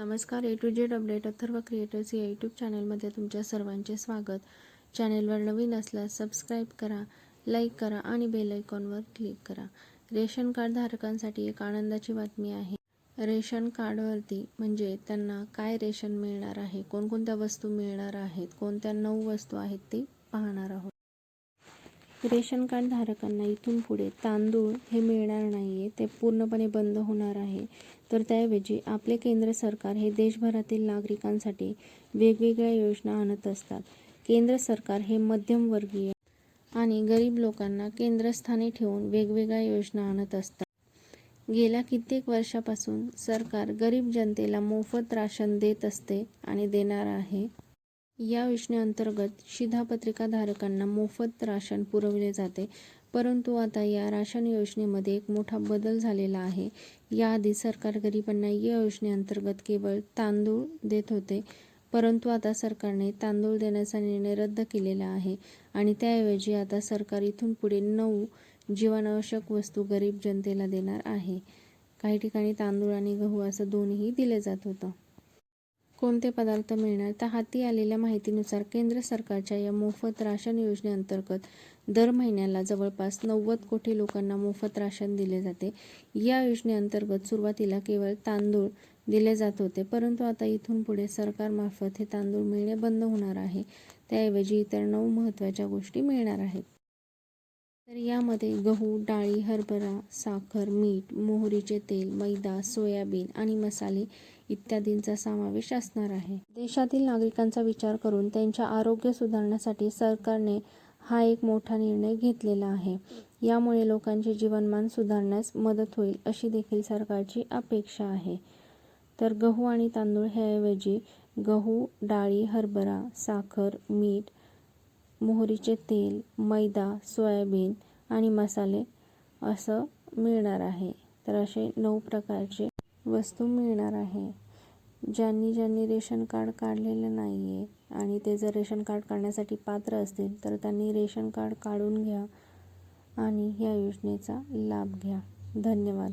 नमस्कार. A to Z update Atharva creators या YouTube चॅनलमध्ये तुमच्या सर्वांचे स्वागत. चॅनेलवर नवीन असल्यास सबस्क्राईब करा लाईक करा आणि बेल आयकॉनवर क्लिक करा. रेशन कार्ड धारकांसाठी एक आनंदाची बातमी आहे. रेशन कार्डवरती म्हणजे त्यांना काय रेशन मिळणार आहे? कोणकोणत्या वस्तू मिळणार आहेत? कोणत्या नऊ वस्तू आहेत ते पाहणार आहोत. रेशन कार्ड धारकांना इथून पुढे तांदूळ हे मिळणार नाही आहे ते पूर्णपणे बंद होणार आहे. तर त्याऐवजी आपले केंद्र सरकार हे देशभरातील नागरिकांसाठी वेगवेगळ्या योजना आणत असतात. केंद्र सरकार हे मध्यमवर्गीय आणि गरीब लोकांना केंद्रस्थानी ठेवून वेगवेगळ्या योजना आणत असतात. गेल्या कित्येक वर्षापासून सरकार गरीब जनतेला मोफत राशन देत असते आणि देणार आहे. या योजनेअंतर्गत शिधापत्रिका धारकांना मोफत राशन पुरवले जाते. परंतु आता या राशन योजनेमध्ये एक मोठा बदल झालेला आहे. याआधी सरकार गरिबांना या योजनेअंतर्गत केवळ तांदूळ देत होते. परंतु आता सरकारने तांदूळ देण्याचा निर्णय रद्द केलेला आहे आणि त्याऐवजी आता सरकार इथून पुढे नऊ जीवनावश्यक वस्तू गरीब जनतेला देणार आहे. काही ठिकाणी तांदूळ आणि गहू असं दोन्ही दिले जात होतं. कोणते पदार्थ मिळणार? तर हाती आलेल्या माहितीनुसार केंद्र सरकारच्या या मोफत राशन योजनेअंतर्गत दर महिन्याला जवळपास नव्वद कोटी लोकांना मोफत राशन दिले जाते. या योजनेअंतर्गत सुरुवातीला केवळ तांदूळ दिले जात होते परंतु आता इथून पुढे सरकारमार्फत हे तांदूळ मिळणे बंद होणार आहे. त्याऐवजी इतर नऊ महत्त्वाच्या गोष्टी मिळणार आहेत. तर यामध्ये गहू डाळी हरभरा साखर मीठ मोहरीचे तेल मैदा सोयाबीन आणि मसाले इत्यादींचा समावेश असणार आहे. देशातील नागरिकांचा विचार करून त्यांच्या आरोग्य सुधारण्यासाठी सरकारने हा एक मोठा निर्णय घेतलेला आहे. यामुळे लोकांचे जीवनमान सुधारण्यास मदत होईल अशी देखील सरकारची अपेक्षा आहे. तर गहू आणि तांदूळ ह्याऐवजी गहू डाळी हरभरा साखर मीठ मोहरीचे तेल मैदा सोयाबीन आणि मसाले असं मिळणार आहे. तर असे नऊ प्रकारचे वस्तू मिळणार आहे. ज्यांनी ज्यांनी रेशन कार्ड काढलेलं नाही आहे आणि ते जर रेशन कार्ड काढण्यासाठी पात्र असतील तर त्यांनी रेशन कार्ड काढून घ्या आणि या योजनेचा लाभ घ्या. धन्यवाद.